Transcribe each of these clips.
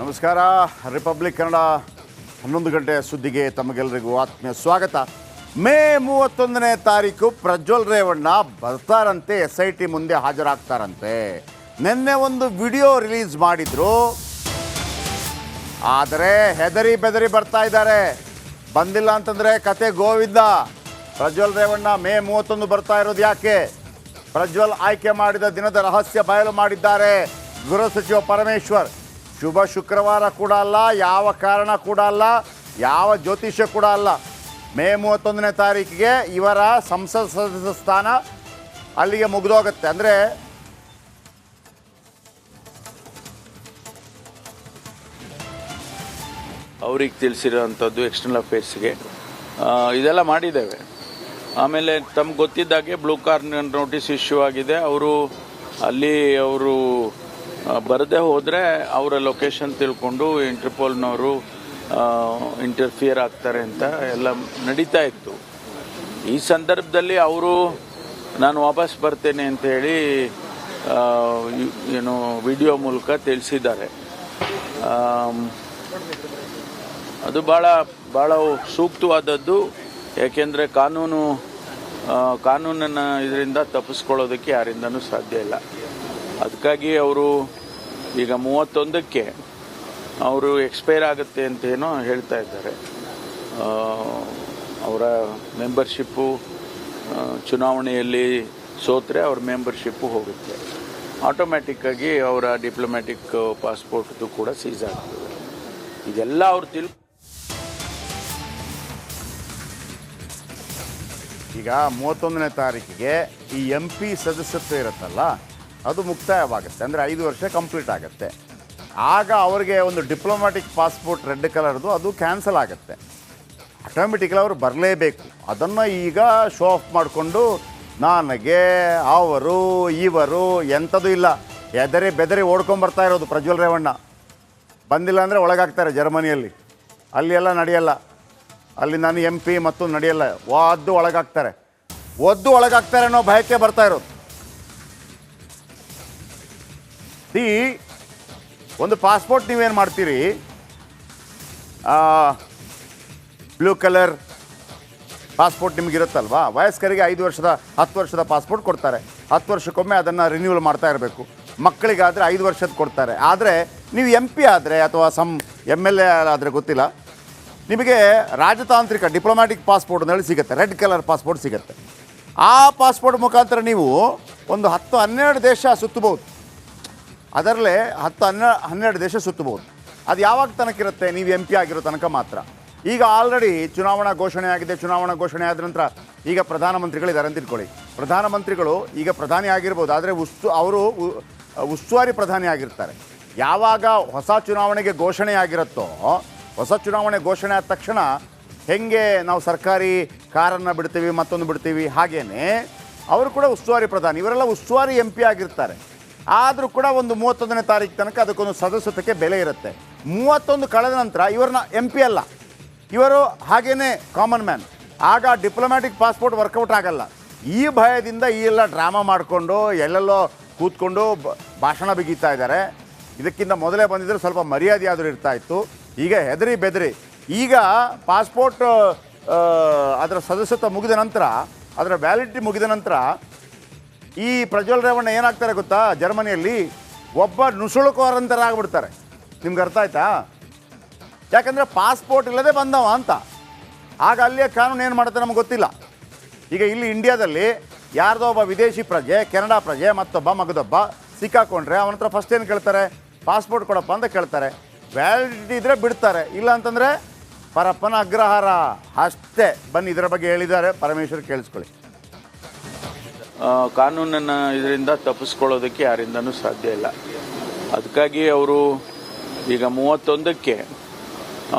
ನಮಸ್ಕಾರ. ರಿಪಬ್ಲಿಕ್ ಕನ್ನಡ ಹನ್ನೊಂದು ಗಂಟೆ ಸುದ್ದಿಗೆ ತಮಗೆಲ್ಲರಿಗೂ ಆತ್ಮೀಯ ಸ್ವಾಗತ. ಮೇ ಮೂವತ್ತೊಂದನೇ ತಾರೀಕು ಪ್ರಜ್ವಲ್ ರೇವಣ್ಣ ಬರ್ತಾರಂತೆ ಎಸ್ ಐ ಟಿ ಮುಂದೆ ಹಾಜರಾಗ್ತಾರಂತೆ. ನಿನ್ನೆ ಒಂದು ವಿಡಿಯೋ ರಿಲೀಸ್ ಮಾಡಿದ್ರು. ಆದರೆ ಹೆದರಿ ಬೆದರಿ ಬರ್ತಾ ಇದ್ದಾರೆ. ಬಂದಿಲ್ಲ ಅಂತಂದ್ರೆ ಕತೆ ಗೋವಿಂದ. ಪ್ರಜ್ವಲ್ ರೇವಣ್ಣ ಮೇ ಮೂವತ್ತೊಂದು ಬರ್ತಾ ಇರೋದು ಯಾಕೆ? ಪ್ರಜ್ವಲ್ ಆಯ್ಕೆ ಮಾಡಿದ ದಿನದ ರಹಸ್ಯ ಬಯಲು ಮಾಡಿದ್ದಾರೆ. ಗೃಹ ಸಚಿವ ಪರಮೇಶ್ವರ್. ಶುಭ ಶುಕ್ರವಾರ ಕೂಡ ಅಲ್ಲ, ಯಾವ ಕಾರಣ ಕೂಡ ಅಲ್ಲ, ಯಾವ ಜ್ಯೋತಿಷ್ಯ ಕೂಡ ಅಲ್ಲ. ಮೇ ಮೂವತ್ತೊಂದನೇ ತಾರೀಕಿಗೆ ಇವರ ಸಂಸತ್ ಸದಸ್ಯ ಸ್ಥಾನ ಅಲ್ಲಿಗೆ ಮುಗಿದೋಗುತ್ತೆ. ಅಂದರೆ ಅವ್ರಿಗೆ ತಿಳಿಸಿರೋವಂಥದ್ದು ಎಕ್ಸ್ಟರ್ನಲ್ ಅಫೇರ್ಸ್ಗೆ ಇದೆಲ್ಲ ಮಾಡಿದ್ದೇವೆ. ಆಮೇಲೆ ತಮ್ಗೆ ಗೊತ್ತಿದ್ದಾಗೆ ಬ್ಲೂ ಕಾರ್ನ್ ನೋಟಿಸ್ ಇಶ್ಯೂ ಆಗಿದೆ. ಅವರು ಅಲ್ಲಿ ಅವರು ಬರದೇ ಹೋದರೆ ಅವರ ಲೊಕೇಶನ್ ತಿಳ್ಕೊಂಡು ಇಂಟರ್ಪೋಲ್ನವರು ಇಂಟರ್ಫಿಯರ್ ಆಗ್ತಾರೆ ಅಂತ ಎಲ್ಲ ನಡೀತಾ ಇತ್ತು. ಈ ಸಂದರ್ಭದಲ್ಲಿ ಅವರು, ನಾನು ವಾಪಸ್ ಬರ್ತೇನೆ ಅಂತ ಹೇಳಿ ಏನು ವಿಡಿಯೋ ಮೂಲಕ ತಿಳಿಸಿದ್ದಾರೆ. ಅದು ಭಾಳ ಭಾಳ ಸೂಕ್ತವಾದದ್ದು ಏಕೆಂದರೆ ಕಾನೂನು ಕಾನೂನನ್ನು ಇದರಿಂದ ತಪ್ಪಿಸ್ಕೊಳ್ಳೋದಕ್ಕೆ ಯಾರಿಂದನೂ ಸಾಧ್ಯ ಇಲ್ಲ. ಅದಕ್ಕಾಗಿ ಅವರು ಈಗ ಮೂವತ್ತೊಂದಕ್ಕೆ ಅವರು ಎಕ್ಸ್ಪೈರ್ ಆಗುತ್ತೆ ಅಂತ ಏನೋ ಹೇಳ್ತಾ ಇದ್ದಾರೆ. ಅವರ ಮೆಂಬರ್ಶಿಪ್ಪು ಚುನಾವಣೆಯಲ್ಲಿ ಸೋತ್ರೆ ಅವ್ರ ಮೆಂಬರ್ಶಿಪ್ಪು ಹೋಗುತ್ತೆ. ಆಟೋಮ್ಯಾಟಿಕ್ಕಾಗಿ ಅವರ ಡಿಪ್ಲೊಮ್ಯಾಟಿಕ್ ಪಾಸ್ಪೋರ್ಟ್ದು ಕೂಡ ಸೀಸ್ ಆಗ್ತದೆ. ಇದೆಲ್ಲ ಅವ್ರು ತಿಳ್ ಈಗ ಮೂವತ್ತೊಂದನೇ ತಾರೀಕಿಗೆ ಈ ಎಂ ಪಿ ಸದಸ್ಯತ್ವ ಇರುತ್ತಲ್ಲ ಅದು ಮುಕ್ತಾಯವಾಗುತ್ತೆ. ಅಂದರೆ ಐದು ವರ್ಷ ಕಂಪ್ಲೀಟ್ ಆಗುತ್ತೆ. ಆಗ ಅವರಿಗೆ ಒಂದು ಡಿಪ್ಲೊಮ್ಯಾಟಿಕ್ ಪಾಸ್ಪೋರ್ಟ್ ರೆಡ್ ಕಲರ್ದು ಅದು ಕ್ಯಾನ್ಸಲ್ ಆಗುತ್ತೆ. ಆಟೋಮೆಟಿಕಲಿ ಅವರು ಬರಲೇಬೇಕು. ಅದನ್ನು ಈಗ ಶೋ ಆಫ್ ಮಾಡಿಕೊಂಡು ನನಗೆ ಅವರು, ಇವರು ಎಂಥದ್ದು ಇಲ್ಲ. ಎದರಿ ಬೆದರಿ ಓಡ್ಕೊಂಬರ್ತಾ ಇರೋದು ಪ್ರಜ್ವಲ್ ರೇವಣ್ಣ. ಬಂದಿಲ್ಲ ಅಂದರೆ ಒಳಗಾಗ್ತಾರೆ ಜರ್ಮನಿಯಲ್ಲಿ. ಅಲ್ಲಿ ಎಲ್ಲ ನಡೆಯಲ್ಲ. ಅಲ್ಲಿ ನಾನು ಎಂ ಪಿ ಮತ್ತು ನಡೆಯಲ್ಲ. ಒದ್ದು ಒಳಗಾಗ್ತಾರೆ. ಒದ್ದು ಒಳಗಾಗ್ತಾರೆ ಅನ್ನೋ ಭಯಕ್ಕೆ ಬರ್ತಾ ಇರೋದು. ಸಿ ಒಂದು ಪಾಸ್ಪೋರ್ಟ್ ನೀವೇನು ಮಾಡ್ತೀರಿ? ಬ್ಲೂ ಕಲರ್ ಪಾಸ್ಪೋರ್ಟ್ ನಿಮಗಿರುತ್ತಲ್ವಾ ವಯಸ್ಕರಿಗೆ ಐದು ವರ್ಷದ, ಹತ್ತು ವರ್ಷದ ಪಾಸ್ಪೋರ್ಟ್ ಕೊಡ್ತಾರೆ. ಹತ್ತು ವರ್ಷಕ್ಕೊಮ್ಮೆ ಅದನ್ನು ರಿನ್ಯೂವಲ್ ಮಾಡ್ತಾ ಇರಬೇಕು. ಮಕ್ಕಳಿಗಾದರೆ ಐದು ವರ್ಷದ ಕೊಡ್ತಾರೆ. ಆದರೆ ನೀವು ಎಂ ಪಿ ಆದರೆ ಅಥವಾ ಸಮ್ ಎಂ ಎಲ್ ಎ ಆದರೆ ಗೊತ್ತಿಲ್ಲ. ನಿಮಗೆ ರಾಜತಾಂತ್ರಿಕ ಡಿಪ್ಲೊಮ್ಯಾಟಿಕ್ ಪಾಸ್ಪೋರ್ಟ್ ಅಂತೇಳಿ ಸಿಗುತ್ತೆ. ರೆಡ್ ಕಲರ್ ಪಾಸ್ಪೋರ್ಟ್ ಸಿಗುತ್ತೆ. ಆ ಪಾಸ್ಪೋರ್ಟ್ ಮುಖಾಂತರ ನೀವು ಒಂದು ಹತ್ತು ಹನ್ನೆರಡು ದೇಶ ಸುತ್ತಬಹುದು. ಅದರಲ್ಲೇ ಹತ್ತು ಹನ್ನೆ, ಹನ್ನೆರಡು ದೇಶ ಸುತ್ತಬಹುದು. ಅದು ಯಾವಾಗ ತನಕ ಇರುತ್ತೆ? ನೀವು ಎಂ ಪಿ ಆಗಿರೋ ತನಕ ಮಾತ್ರ. ಈಗ ಆಲ್ರೆಡಿ ಚುನಾವಣಾ ಘೋಷಣೆ ಆಗಿದೆ, ಚುನಾವಣಾ ಘೋಷಣೆ ಆದ ನಂತರ ಈಗ ಪ್ರಧಾನಮಂತ್ರಿಗಳಿದ್ದಾರೆ ಅಂತ ತಿಳ್ಕೊಳ್ಳಿ. ಪ್ರಧಾನಮಂತ್ರಿಗಳು ಈಗ ಪ್ರಧಾನಿ ಆಗಿರ್ಬೋದು, ಆದರೆ ಉಸ್ತು, ಅವರು ಉಸ್ತುವಾರಿ ಪ್ರಧಾನಿ ಆಗಿರ್ತಾರೆ. ಯಾವಾಗ ಹೊಸ ಚುನಾವಣೆಗೆ ಘೋಷಣೆ ಆಗಿರುತ್ತೋ, ಹೊಸ ಚುನಾವಣೆ ಘೋಷಣೆ ಆದ ತಕ್ಷಣ ಹೆಂಗೆ ನಾವು ಸರ್ಕಾರಿ ಕಾರನ್ನು ಬಿಡ್ತೀವಿ, ಮತ್ತೊಂದು ಬಿಡ್ತೀವಿ ಹಾಗೇ ಅವರು ಕೂಡ ಉಸ್ತುವಾರಿ ಪ್ರಧಾನಿ, ಇವರೆಲ್ಲ ಉಸ್ತುವಾರಿ ಎಂ ಪಿ ಆಗಿರ್ತಾರೆ. ಆದರೂ ಕೂಡ ಒಂದು ಮೂವತ್ತೊಂದನೇ ತಾರೀಕು ತನಕ ಅದಕ್ಕೊಂದು ಸದಸ್ಯತ್ವಕ್ಕೆ ಬೆಲೆ ಇರುತ್ತೆ. ಮೂವತ್ತೊಂದು ಕಳೆದ ನಂತರ ಇವರನ್ನ ಎಂ ಪಿ ಅಲ್ಲ. ಇವರು ಹಾಗೇನೆ ಕಾಮನ್ ಮ್ಯಾನ್ ಆಗ ಡಿಪ್ಲೊಮ್ಯಾಟಿಕ್ ಪಾಸ್ಪೋರ್ಟ್ ವರ್ಕೌಟ್ ಆಗಲ್ಲ. ಈ ಭಯದಿಂದ ಈ ಎಲ್ಲ ಡ್ರಾಮಾ ಮಾಡಿಕೊಂಡು, ಎಲ್ಲೆಲ್ಲೋ ಕೂತ್ಕೊಂಡು ಭಾಷಣ ಬಿಗಿತಾ ಇದ್ದಾರೆ. ಇದಕ್ಕಿಂತ ಮೊದಲೇ ಬಂದಿದ್ದರೆ ಸ್ವಲ್ಪ ಮರ್ಯಾದೆ ಆದರೂ ಇರ್ತಾ ಇತ್ತು. ಈಗ ಹೆದರಿ ಬೆದರಿ. ಈಗ ಪಾಸ್ಪೋರ್ಟ್ ಅದರ ಸದಸ್ಯತ್ವ ಮುಗಿದ ನಂತರ, ಅದರ ವ್ಯಾಲಿಡಿಟಿ ಮುಗಿದ ನಂತರ ಈ ಪ್ರಜ್ವಲ್ ರೇವಣ್ಣ ಏನಾಗ್ತಾರೆ ಗೊತ್ತಾ? ಜರ್ಮನಿಯಲ್ಲಿ ಒಬ್ಬ ನುಸುಳುಕೋರಂತರ ಆಗ್ಬಿಡ್ತಾರೆ. ನಿಮ್ಗೆ ಅರ್ಥ ಆಯ್ತಾ? ಯಾಕಂದರೆ ಪಾಸ್ಪೋರ್ಟ್ ಇಲ್ಲದೆ ಬಂದವ ಅಂತ. ಆಗ ಅಲ್ಲಿಯ ಕಾನೂನು ಏನು ಮಾಡುತ್ತೆ ನಮ್ಗೆ ಗೊತ್ತಿಲ್ಲ. ಈಗ ಇಲ್ಲಿ ಇಂಡಿಯಾದಲ್ಲಿ ಯಾರ್ದೋ ಒಬ್ಬ ವಿದೇಶಿ ಪ್ರಜೆ, ಕೆನಡಾ ಪ್ರಜೆ ಮತ್ತೊಬ್ಬ ಮಗದೊಬ್ಬ ಸಿಕ್ಕಾಕೊಂಡ್ರೆ ಅವನ ಹತ್ರ ಫಸ್ಟ್ ಏನು ಕೇಳ್ತಾರೆ? ಪಾಸ್ಪೋರ್ಟ್ ಕೊಡಪ್ಪ ಅಂತ ಕೇಳ್ತಾರೆ. ವ್ಯಾಲಿಡಿಟಿ ಇದ್ರೆ ಬಿಡ್ತಾರೆ. ಇಲ್ಲ ಅಂತಂದರೆ ಪರಪ್ಪನ ಅಗ್ರಹಾರ. ಅಷ್ಟೇ. ಬನ್ನಿ, ಇದರ ಬಗ್ಗೆ ಹೇಳಿದ್ದಾರೆ. ಪರಮೇಶ್ವರ್ ಕೇಳಿಸ್ಕೊಳ್ಳಿ. ಕಾನೂನನ್ನು ಇದರಿಂದ ತಪ್ಪಿಸ್ಕೊಳ್ಳೋದಕ್ಕೆ ಯಾರಿಂದನೂ ಸಾಧ್ಯ ಇಲ್ಲ. ಅದಕ್ಕಾಗಿ ಅವರು ಈಗ ಮೂವತ್ತೊಂದಕ್ಕೆ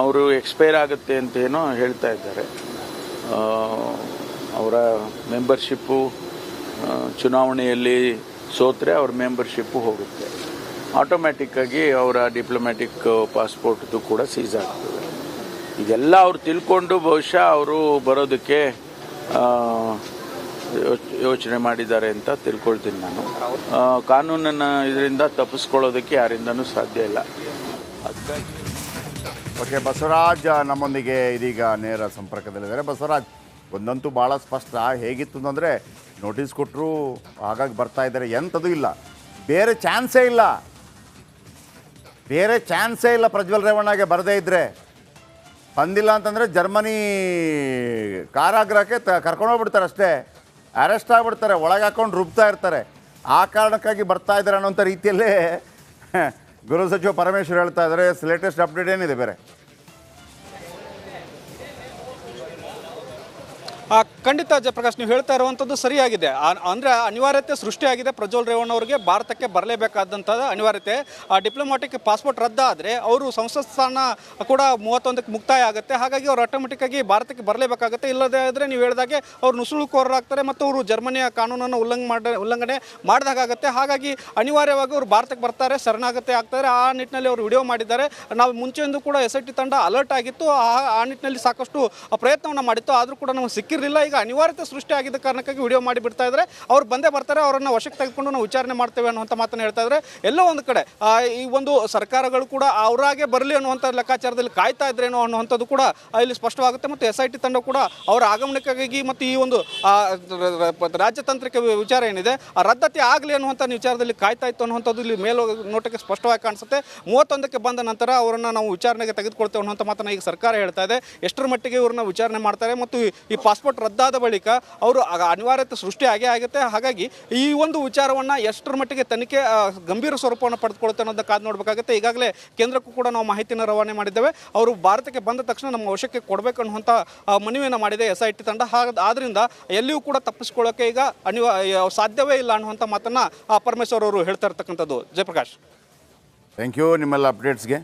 ಅವರು ಎಕ್ಸ್ಪೈರ್ ಆಗುತ್ತೆ ಅಂತ ಏನೋ ಹೇಳ್ತಾ ಇದ್ದಾರೆ. ಅವರ ಮೆಂಬರ್ಶಿಪ್ಪು ಚುನಾವಣೆಯಲ್ಲಿ ಸೋತ್ರೆ ಅವ್ರ ಮೆಂಬರ್ಶಿಪ್ಪು ಹೋಗುತ್ತೆ. ಆಟೋಮ್ಯಾಟಿಕ್ಕಾಗಿ ಅವರ ಡಿಪ್ಲೊಮ್ಯಾಟಿಕ್ ಪಾಸ್ಪೋರ್ಟ್ದು ಕೂಡ ಸೀಸ್ ಆಗ್ತದೆ. ಇದೆಲ್ಲ ಅವ್ರು ತಿಳ್ಕೊಂಡು ಬಹುಶಃ ಅವರು ಬರೋದಕ್ಕೆ ಯೋಚನೆ ಮಾಡಿದ್ದಾರೆ ಅಂತ ತಿಳ್ಕೊಳ್ತೀನಿ ನಾನು. ಕಾನೂನನ್ನು ಇದರಿಂದ ತಪ್ಪಿಸ್ಕೊಳ್ಳೋದಕ್ಕೆ ಯಾರಿಂದನೂ ಸಾಧ್ಯ ಇಲ್ಲ. ಓಕೆ, ಬಸವರಾಜ್ ನಮ್ಮೊಂದಿಗೆ ಇದೀಗ ನೇರ ಸಂಪರ್ಕದಲ್ಲಿದ್ದಾರೆ. ಬಸವರಾಜ್, ಒಂದಂತೂ ಭಾಳ ಸ್ಪಷ್ಟ. ಹೇಗಿತ್ತು ಅಂದರೆ ನೋಟಿಸ್ ಕೊಟ್ಟರು ಆಗಾಗ ಬರ್ತಾ ಇದ್ದಾರೆ. ಎಂಥದ್ದು ಇಲ್ಲ. ಬೇರೆ ಚಾನ್ಸೇ ಇಲ್ಲ. ಬೇರೆ ಚಾನ್ಸೇ ಇಲ್ಲ ಪ್ರಜ್ವಲ್ ರೇವಣ್ಣಗೆ ಬರದೇ ಇದ್ದರೆ ಬಂದಿಲ್ಲ ಅಂತಂದರೆ ಜರ್ಮನಿ ಕಾರಾಗೃಹಕ್ಕೆ ತ ಕರ್ಕೊಂಡೋಗ್ಬಿಡ್ತಾರೆ ಅಷ್ಟೇ. ಅರೆಸ್ಟ್ ಆಗ್ಬಿಡ್ತಾರೆ, ಒಳಗೆ ಹಾಕೊಂಡು ರುಬ್ತಾ ಇರ್ತಾರೆ. ಆ ಕಾರಣಕ್ಕಾಗಿ ಬರ್ತಾ ಇದ್ದಾರೆ ಅನ್ನೋಂಥ ರೀತಿಯಲ್ಲೇ ಗೃಹ ಸಚಿವ ಪರಮೇಶ್ವರ್ ಹೇಳ್ತಾ ಇದ್ದಾರೆ ಲೇಟೆಸ್ಟ್ ಅಪ್ಡೇಟ್ ಏನಿದೆ ಬೇರೆ? ಖಂಡಿತ ಜಯಪ್ರಕಾಶ್, ನೀವು ಹೇಳ್ತಾ ಇರುವಂಥದ್ದು ಸರಿಯಾಗಿದೆ. ಅಂದರೆ ಅನಿವಾರ್ಯತೆ ಸೃಷ್ಟಿಯಾಗಿದೆ ಪ್ರಜ್ವಲ್ ರೇವಣ್ಣ ಅವರಿಗೆ. ಭಾರತಕ್ಕೆ ಬರಲೇಬೇಕಾದಂಥ ಅನಿವಾರ್ಯತೆ. ಆ ಡಿಪ್ಲೊಮ್ಯಾಟಿಕ್ ಪಾಸ್ಪೋರ್ಟ್ ರದ್ದಾದರೆ ಅವರು ಸಂಸತ್ ಸ್ಥಾನ ಕೂಡ ಮೂವತ್ತೊಂದಕ್ಕೆ ಮುಕ್ತಾಯ ಆಗುತ್ತೆ. ಹಾಗಾಗಿ ಅವರು ಆಟೋಮೆಟಿಕ್ಕಾಗಿ ಭಾರತಕ್ಕೆ ಬರಲೇಬೇಕಾಗುತ್ತೆ. ಇಲ್ಲದೇ ಆದರೆ ನೀವು ಹೇಳಿದಾಗೆ ಅವರು ನುಸುಳುಕೋರರಾಗ್ತಾರೆ ಮತ್ತು ಅವರು ಜರ್ಮನಿಯ ಕಾನೂನನ್ನು ಉಲ್ಲಂಘ ಮಾಡ, ಉಲ್ಲಂಘನೆ ಮಾಡಿದಾಗುತ್ತೆ ಹಾಗಾಗಿ ಅನಿವಾರ್ಯವಾಗಿ ಅವರು ಭಾರತಕ್ಕೆ ಬರ್ತಾರೆ, ಶರಣಾಗತಿ ಆಗ್ತಾರೆ. ಆ ನಿಟ್ಟಿನಲ್ಲಿ ಅವರು ವಿಡಿಯೋ ಮಾಡಿದ್ದಾರೆ. ನಾವು ಮುಂಚೆಯಿಂದ ಕೂಡ ಎಸ್ ಐ ಟಿ ತಂಡ ಅಲರ್ಟ್ ಆಗಿತ್ತು. ಆ ನಿಟ್ಟಿನಲ್ಲಿ ಸಾಕಷ್ಟು ಪ್ರಯತ್ನವನ್ನು ಮಾಡಿತ್ತು. ಆದರೂ ಕೂಡ ನಮಗೆ ಸಿಕ್ಕಿರಲಿಲ್ಲ ಈಗ ಅನಿವಾರ್ಯತೆ ಸೃಷ್ಟಿ ಆಗಿದ್ದ ಕಾರಣಕ್ಕಾಗಿ ವಿಡಿಯೋ ಮಾಡಿ ಬಿಡ್ತಾ ಇದ್ದಾರೆ. ಅವ್ರು ಬಂದೇ ಬರ್ತಾರೆ, ಅವರನ್ನು ವಶಕ್ಕೆ ತೆಗೆದುಕೊಂಡು ನಾವು ವಿಚಾರಣೆ ಮಾಡ್ತೇವೆ ಅನ್ನುವಂಥ ಮಾತನ್ನು ಹೇಳ್ತಾ ಇದ್ದಾರೆ. ಎಲ್ಲೋ ಒಂದು ಕಡೆ ಈ ಒಂದು ಸರ್ಕಾರಗಳು ಕೂಡ ಅವರಾಗೆ ಬರಲಿ ಅನ್ನುವಂಥ ಲೆಕ್ಕಾಚಾರದಲ್ಲಿ ಕಾಯ್ತಾ ಇದ್ರೇನೋ ಅನ್ನುವಂಥದ್ದು ಕೂಡ ಇಲ್ಲಿ ಸ್ಪಷ್ಟವಾಗುತ್ತೆ. ಮತ್ತು ಎಸ್ ಐ ತಂಡ ಕೂಡ ಅವರ ಆಗಮನಕ್ಕಾಗಿ ಮತ್ತು ಈ ಒಂದು ರಾಜ್ಯತಾಂತ್ರಿಕ ವಿಚಾರ ಏನಿದೆ, ಆ ರದ್ದತಿ ಆಗಲಿ ಅನ್ನುವಂಥ ವಿಚಾರದಲ್ಲಿ ಕಾಯ್ತಾ ಇತ್ತು ಅನ್ನುವಂಥದ್ದು ಇಲ್ಲಿ ಮೇಲೋ ನೋಟಕ್ಕೆ ಸ್ಪಷ್ಟವಾಗಿ ಕಾಣಿಸುತ್ತೆ. ಮೂವತ್ತೊಂದಕ್ಕೆ ಬಂದ ನಂತರ ಅವರನ್ನು ನಾವು ವಿಚಾರಣೆಗೆ ತೆಗೆದುಕೊಳ್ತೇವೆ ಅನ್ನುವಂಥ ಮಾತನ್ನು ಈಗ ಸರ್ಕಾರ ಹೇಳ್ತಾ ಇದೆ. ಎಷ್ಟರ ಮಟ್ಟಿಗೆ ಇವ್ರನ್ನ ವಿಚಾರಣೆ ಮಾಡ್ತಾರೆ ಮತ್ತು ಈ- ಈ ಪಾಸ್ಪೋರ್ಟ್ ರದ್ದಾದ ಬಳಿಕ ಅವರು ಅನಿವಾರ್ಯತೆ ಸೃಷ್ಟಿ ಆಗೇ ಆಗುತ್ತೆ. ಹಾಗಾಗಿ ಈ ಒಂದು ವಿಚಾರವನ್ನು ಎಷ್ಟರ ಮಟ್ಟಿಗೆ ತನಿಖೆ ಗಂಭೀರ ಸ್ವರೂಪವನ್ನು ಪಡೆದುಕೊಳ್ಳುತ್ತೆ ಅನ್ನೋದನ್ನ ಕಾದು ನೋಡಬೇಕಾಗುತ್ತೆ. ಈಗಾಗಲೇ ಕೇಂದ್ರಕ್ಕೂ ಕೂಡ ನಾವು ಮಾಹಿತಿನ ರವಾನೆ ಮಾಡಿದ್ದೇವೆ. ಅವರು ಭಾರತಕ್ಕೆ ಬಂದ ತಕ್ಷಣ ನಮ್ಮ ವಶಕ್ಕೆ ಕೊಡಬೇಕು ಅನ್ನುವಂಥ ಮನವಿಯನ್ನು ಮಾಡಿದೆ ಎಸ್ ಐ ಟಿ ತಂಡ. ಹಾಗ ಆದ್ದರಿಂದ ಎಲ್ಲಿಯೂ ಕೂಡ ತಪ್ಪಿಸ್ಕೊಳ್ಳೋಕೆ ಈಗ ಅನಿವಾ ಸಾಧ್ಯವೇ ಇಲ್ಲ ಅನ್ನುವಂಥ ಮಾತನ್ನು ಪರಮೇಶ್ವರ್ ಅವರು ಹೇಳ್ತಾ ಇರ್ತಕ್ಕಂಥದ್ದು. ಜಯಪ್ರಕಾಶ್. ಥ್ಯಾಂಕ್ ಯು ನಿಮ್ಮೆಲ್ಲ ಅಪ್ಡೇಟ್ಸ್ಗೆ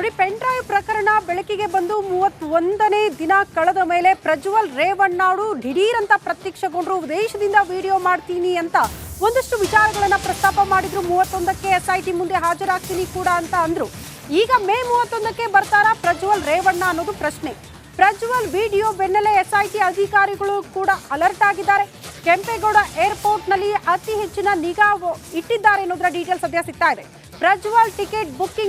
ನೋಡಿ ಪೆನ್ ಡ್ರೈವ್ ಪ್ರಕರಣ ಬೆಳಕಿಗೆ ಬಂದು ಮೂವತ್ತೊಂದನೇ ದಿನ ಕಳೆದ ಮೇಲೆ ಪ್ರಜ್ವಲ್ ರೇವಣ್ಣಾಡು ದಿಢೀರಂತ ಪ್ರತ್ಯಕ್ಷಗೊಂಡ್ರು ದೇಶದಿಂದ ವಿಡಿಯೋ ಮಾಡ್ತೀನಿ ಅಂತ ಒಂದಷ್ಟು ವಿಚಾರಗಳನ್ನ ಪ್ರಸ್ತಾಪ ಮಾಡಿದ್ರು. ಮೂವತ್ತೊಂದಕ್ಕೆ ಎಸ್ ಐ ಟಿ ಮುಂದೆ ಹಾಜರಾಗ್ತೀನಿ ಕೂಡ ಅಂತ ಅಂದ್ರು. ಈಗ ಮೇ ಮೂವತ್ತೊಂದಕ್ಕೆ ಬರ್ತಾರಾ ಪ್ರಜ್ವಲ್ ರೇವಣ್ಣ ಅನ್ನೋದು ಪ್ರಶ್ನೆ. ಪ್ರಜ್ವಲ್ ವಿಡಿಯೋ ಬೆನ್ನಲ್ಲೇ ಎಸ್ ಐ ಟಿ ಅಧಿಕಾರಿಗಳು ಕೂಡ ಅಲರ್ಟ್ ಆಗಿದ್ದಾರೆ. ಕೆಂಪೇಗೌಡ ಏರ್ಪೋರ್ಟ್ನಲ್ಲಿ ಅತಿ ಹೆಚ್ಚಿನ ನಿಗಾ ಇಟ್ಟಿದ್ದಾರೆ ಅನ್ನೋದರ ಡೀಟೇಲ್ ಸದ್ಯ ಸಿಗ್ತಾ ಇದೆ. Prajwal ticket booking